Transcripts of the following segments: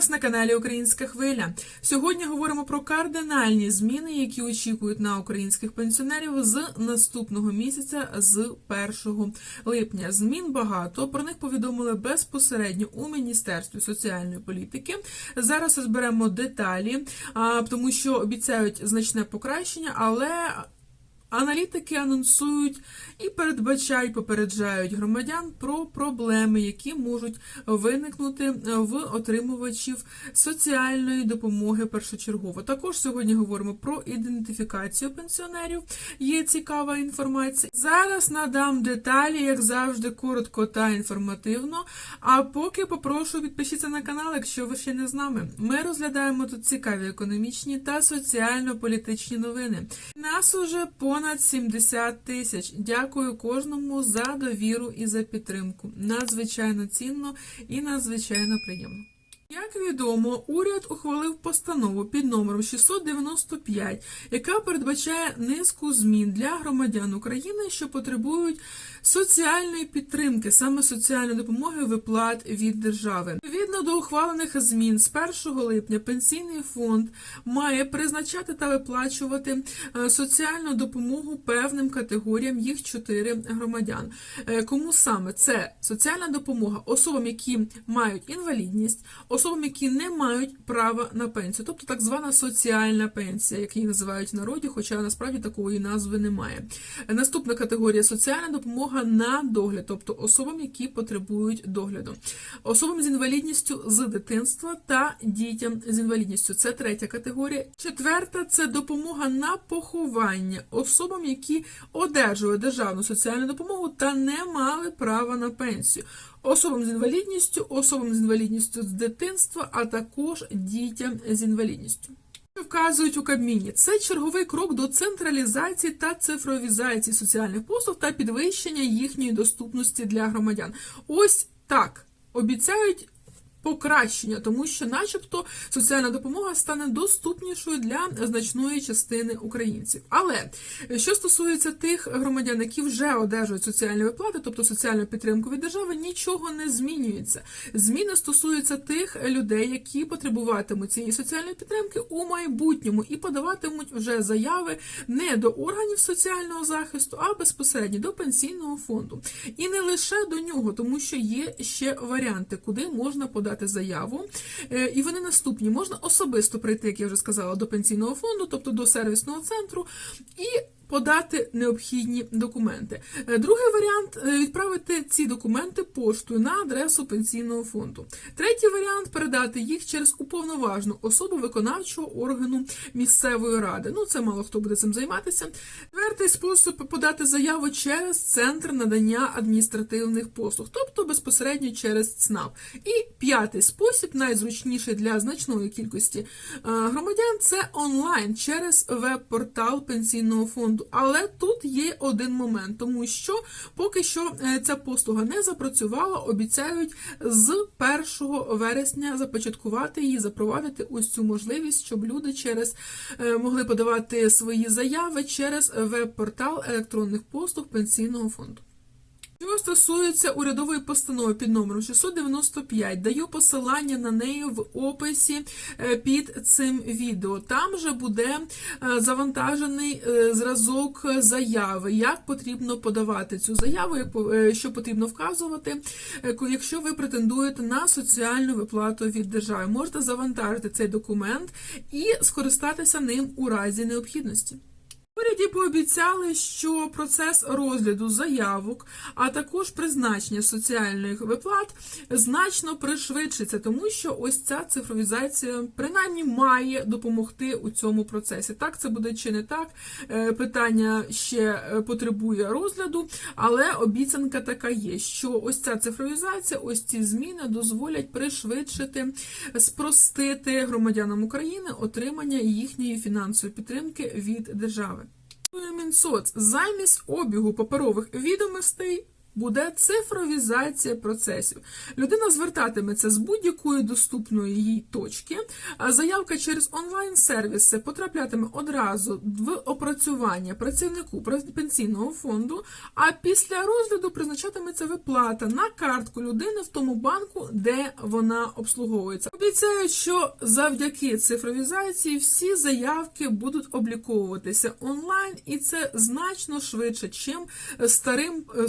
вас на каналі Українська Хвиля. Сьогодні говоримо про кардинальні зміни, які очікують на українських пенсіонерів з наступного місяця, з 1 липня. Змін багато. Про них повідомили безпосередньо у Міністерстві соціальної політики. Зараз розберемо деталі, тому що обіцяють значне покращення, але. Аналітики анонсують і передбачають, попереджають громадян про проблеми, які можуть виникнути в отримувачів соціальної допомоги першочергово. Також сьогодні говоримо про ідентифікацію пенсіонерів. Є цікава інформація. Зараз надам деталі, як завжди, коротко та інформативно. А поки попрошу підпишіться на канал, якщо ви ще не з нами. Ми розглядаємо тут цікаві економічні та соціально-політичні новини. Нас уже понад 70 тисяч. Дякую кожному за довіру і за підтримку. Надзвичайно цінно і надзвичайно приємно. Як відомо, уряд ухвалив постанову під номером 695, яка передбачає низку змін для громадян України, що потребують соціальної підтримки, саме соціальної допомоги виплат від держави. Відповідно до ухвалених змін з 1 липня пенсійний фонд має призначати та виплачувати е, соціальну допомогу певним категоріям їх чотири громадян. Е, Кому саме це соціальна допомога особам, які мають інвалідність, особам, які не мають права на пенсію, тобто так звана соціальна пенсія, як її називають в народі, хоча насправді такої назви немає. Наступна категорія соціальна допомога на догляд, тобто особам, які потребують догляду, особам з інвалідністю з дитинства та дітям з інвалідністю. Це третя категорія. Четверта це допомога на поховання особам, які одержували державну соціальну допомогу та не мали права на пенсію. Особам з інвалідністю, особам з інвалідністю з дитинства, а також дітям з інвалідністю. Вказують у Кабміні, це черговий крок до централізації та цифровізації соціальних послуг та підвищення їхньої доступності для громадян. Ось так обіцяють. Покращення, тому що, начебто, соціальна допомога стане доступнішою для значної частини українців. Але що стосується тих громадян, які вже одержують соціальні виплати, тобто соціальну підтримку від держави, нічого не змінюється. Зміни стосуються тих людей, які потребуватимуть цієї соціальної підтримки у майбутньому і подаватимуть вже заяви не до органів соціального захисту, а безпосередньо до пенсійного фонду. І не лише до нього, тому що є ще варіанти, куди можна подати заяву. Е, І вони наступні: можна особисто прийти, як я вже сказала, до пенсійного фонду, тобто до сервісного центру, і подати необхідні документи. Е, Другий варіант е, відправити ці документи поштою на адресу пенсійного фонду. Третій варіант передати їх через уповноважену особу виконавчого органу місцевої ради. Ну, це мало хто буде цим займатися. Четвертий спосіб подати заяву через центр надання адміністративних послуг, тобто безпосередньо через ЦНАП. І п'ятий спосіб, найзручніший для значної кількості е, громадян, це онлайн через веб-портал пенсійного фонду. Але тут є один момент, тому що поки що е, ця послуга не запрацювала, обіцяють з 1 вересня започаткувати її, запровадити ось цю можливість, щоб люди через е, могли подавати свої заяви через веб-портал електронних послуг пенсійного фонду. Що стосується урядової постанови під номером 695, даю посилання на неї в описі е, під цим відео. Там же буде е, завантажений е, зразок заяви, як потрібно подавати цю заяву, що потрібно вказувати, якщо ви претендуєте на соціальну виплату від держави. Можете завантажити цей документ і скористатися ним у разі необхідності. Уряді пообіцяли, що процес розгляду заявок, а також призначення соціальних виплат значно пришвидшиться, тому що ось ця цифровізація принаймні має допомогти у цьому процесі. Так це буде чи не так? е, Питання ще е, потребує розгляду, але обіцянка така є, що ось ця цифровізація, ось ці зміни дозволять пришвидшити, спростити громадянам України отримання їхньої фінансової підтримки від держави. Мінсоц замість обігу паперових відомостей буде цифровізація процесів. Людина звертатиметься з будь-якої доступної їй точки, а заявка через онлайн-сервіси потраплятиме одразу в опрацювання працівнику пенсійного фонду, а після розгляду призначатиметься виплата на картку людини в тому банку, де вона обслуговується. Обіцяють, що завдяки цифровізації всі заявки будуть обліковуватися онлайн, і це значно швидше, чим старим е,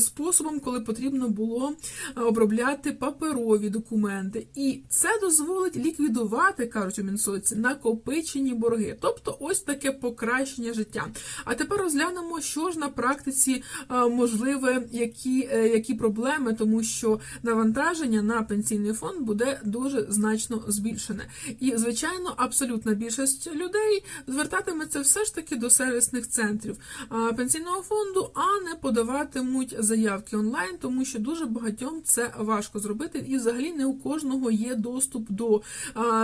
способом, коли потрібно було е, обробляти паперові документи. І це дозволить ліквідувати, кажуть у Мінсоці, накопичені борги. Тобто ось таке покращення життя. А тепер розглянемо, що ж на практиці е, можливе, які, е, які проблеми, тому що навантаження на пенсійний фонд буде дуже значно збільшене. І, звичайно, абсолютна більшість людей звертатиметься все ж таки до сервісних центрів пенсійного фонду, а не подаватимуть заявки онлайн, тому що дуже багатьом це важко зробити, і взагалі не у кожного є доступ до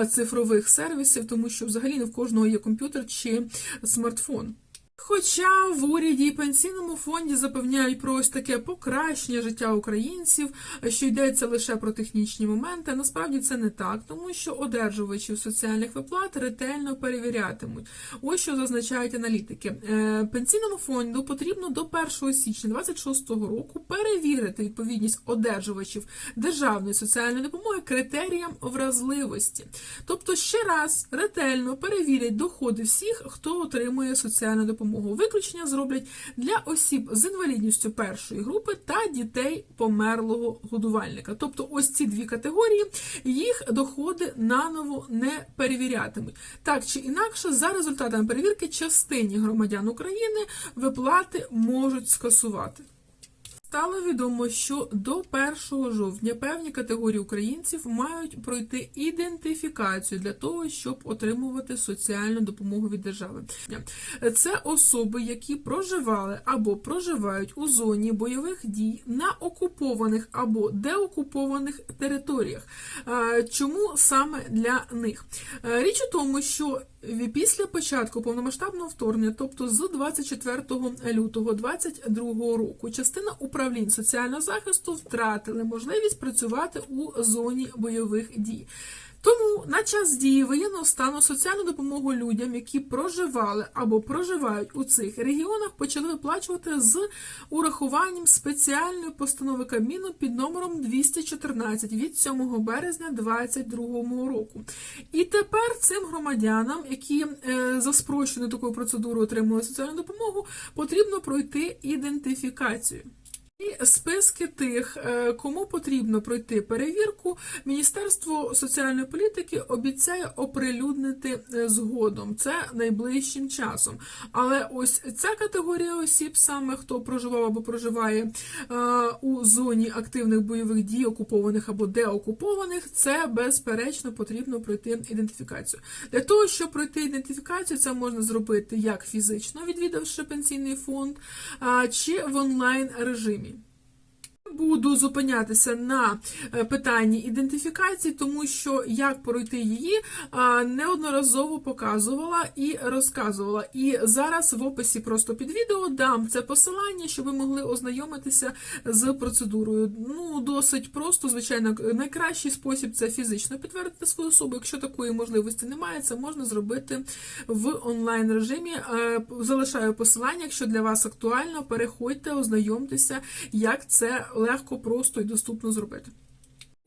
цифрових сервісів, тому що взагалі не в кожного є комп'ютер чи смартфон. Хоча в уряді і пенсійному фонді запевняють про ось таке покращення життя українців, що йдеться лише про технічні моменти, насправді це не так, тому що одержувачів соціальних виплат ретельно перевірятимуть. Ось що зазначають аналітики. Е, Пенсійному фонду потрібно до 1 січня 2026 року перевірити відповідність одержувачів державної соціальної допомоги критеріям вразливості. Тобто ще раз ретельно перевірять доходи всіх, хто отримує соціальну допомогу. Виключення зроблять для осіб з інвалідністю першої групи та дітей померлого годувальника. Тобто, ось ці дві категорії їх доходи наново не перевірятимуть. Так чи інакше, за результатами перевірки, частині громадян України виплати можуть скасувати. Стало відомо, що до 1 жовтня певні категорії українців мають пройти ідентифікацію для того, щоб отримувати соціальну допомогу від держави. Це особи, які проживали або проживають у зоні бойових дій на окупованих або деокупованих територіях. Чому саме для них? Річ у тому, що Після початку повномасштабного вторгнення, тобто з 24 лютого 2022 року, частина управлінь соціального захисту втратили можливість працювати у зоні бойових дій. Тому на час дії воєнного стану соціальну допомогу людям, які проживали або проживають у цих регіонах, почали виплачувати з урахуванням спеціальної постанови Кабміну під номером 214 від 7 березня 2022 року. І тепер цим громадянам, які е, за спрощеною такою процедурою отримали соціальну допомогу, потрібно пройти ідентифікацію. І списки тих, е, кому потрібно пройти перевірку, Міністерство соціальної політики обіцяє оприлюднити е, згодом. Це найближчим часом. Але ось ця категорія осіб, саме хто проживав або проживає е, у зоні активних бойових дій, окупованих або деокупованих, це безперечно потрібно пройти ідентифікацію. Для того, щоб пройти ідентифікацію, це можна зробити як фізично, відвідавши пенсійний фонд, чи в онлайн режимі. Буду зупинятися на е, питанні ідентифікації, тому що як пройти її неодноразово показувала і розказувала. І зараз в описі просто під відео дам це посилання, щоб ви могли ознайомитися з процедурою. Ну, досить просто, звичайно, найкращий спосіб це фізично підтвердити свою особу. Якщо такої можливості немає, це можна зробити в онлайн режимі. Е, залишаю посилання, якщо для вас актуально, переходьте, ознайомтеся, як це легко, просто і доступно зробити.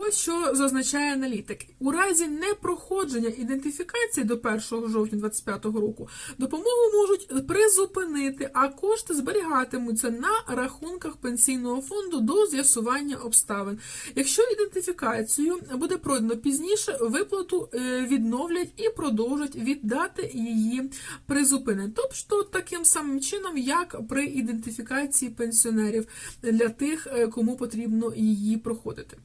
Ось що зазначає аналітик. У разі непроходження ідентифікації до 1 жовтня 2025 року допомогу можуть призупинити, а кошти зберігатимуться на рахунках пенсійного фонду до з'ясування обставин. Якщо ідентифікацію буде пройдено пізніше, виплату е, відновлять і продовжать віддати її призупинення. Тобто таким самим чином, як при ідентифікації пенсіонерів для тих, е, кому потрібно її проходити.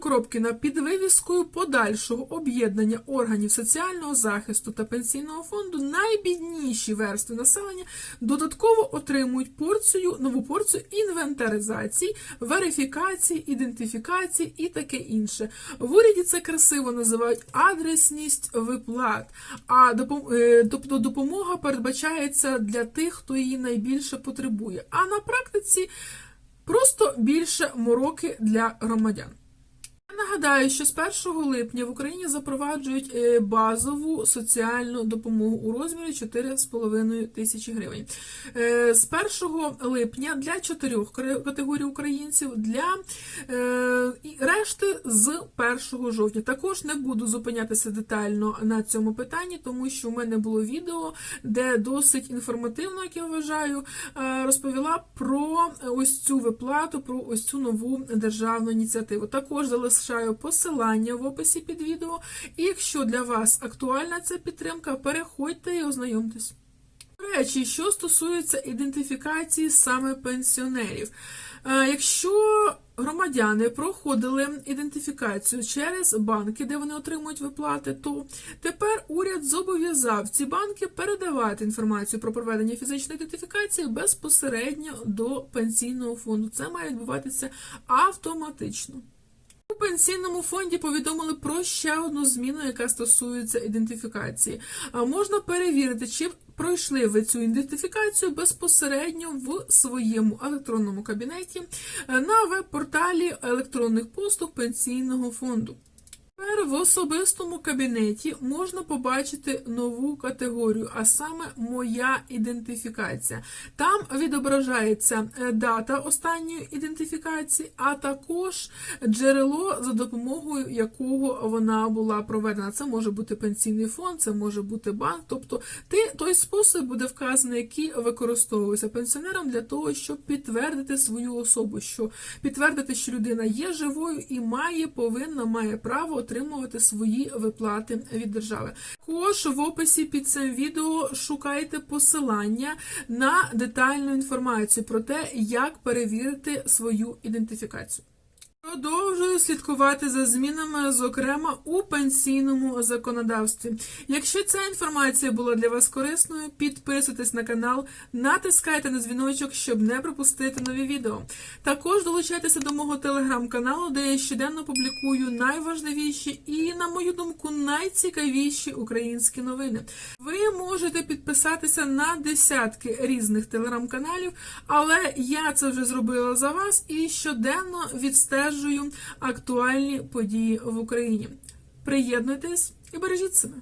Коробкіна під вивіскою подальшого об'єднання органів соціального захисту та пенсійного фонду найбідніші верстви населення додатково отримують порцію, нову порцію інвентаризації, верифікації, ідентифікації і таке інше. В уряді це красиво називають адресність виплат, а е, тобто допомога передбачається для тих, хто її найбільше потребує. А на практиці Просто більше мороки для громадян. Нагадаю, що з 1 липня в Україні запроваджують е, базову соціальну допомогу у розмірі 4,5 тисячі гривень. Е, З 1 липня для чотирьох категорій українців, для е, решти з 1 жовтня. Також не буду зупинятися детально на цьому питанні, тому що у мене було відео, де досить інформативно, як я вважаю, розповіла про ось цю виплату, про ось цю нову державну ініціативу. Також залишаю посилання в описі під відео. І якщо для вас актуальна ця підтримка, переходьте і ознайомтесь. До речі, що стосується ідентифікації саме пенсіонерів, Е, якщо громадяни проходили ідентифікацію через банки, де вони отримують виплати, то тепер уряд зобов'язав ці банки передавати інформацію про проведення фізичної ідентифікації безпосередньо до пенсійного фонду. Це має відбуватися автоматично. Пенсійному фонді повідомили про ще одну зміну, яка стосується ідентифікації. А можна перевірити, чи пройшли ви цю ідентифікацію безпосередньо в своєму електронному кабінеті е, на веб-порталі електронних послуг пенсійного фонду. Тепер в особистому кабінеті можна побачити нову категорію, а саме моя ідентифікація. Там відображається е, дата останньої ідентифікації, а також джерело, за допомогою якого вона була проведена. Це може бути пенсійний фонд, це може бути банк. Тобто ти, той спосіб буде вказаний, який використовується пенсіонером для того, щоб підтвердити свою особу, що підтвердити, що людина є живою і має, повинна, має право отримувати свої виплати від держави. Також в описі під цим відео шукайте посилання на детальну інформацію про те, як перевірити свою ідентифікацію. Продовжую слідкувати за змінами, зокрема у пенсійному законодавстві. Якщо ця інформація була для вас корисною, підписуйтесь на канал, натискайте на дзвіночок, щоб не пропустити нові відео. Також долучайтеся до мого телеграм-каналу, де я щоденно публікую найважливіші і, на мою думку, найцікавіші українські новини. Ви можете підписатися на десятки різних телеграм-каналів, але я це вже зробила за вас і щоденно відстежую актуальні події в Україні. Приєднуйтесь і бережіть себе.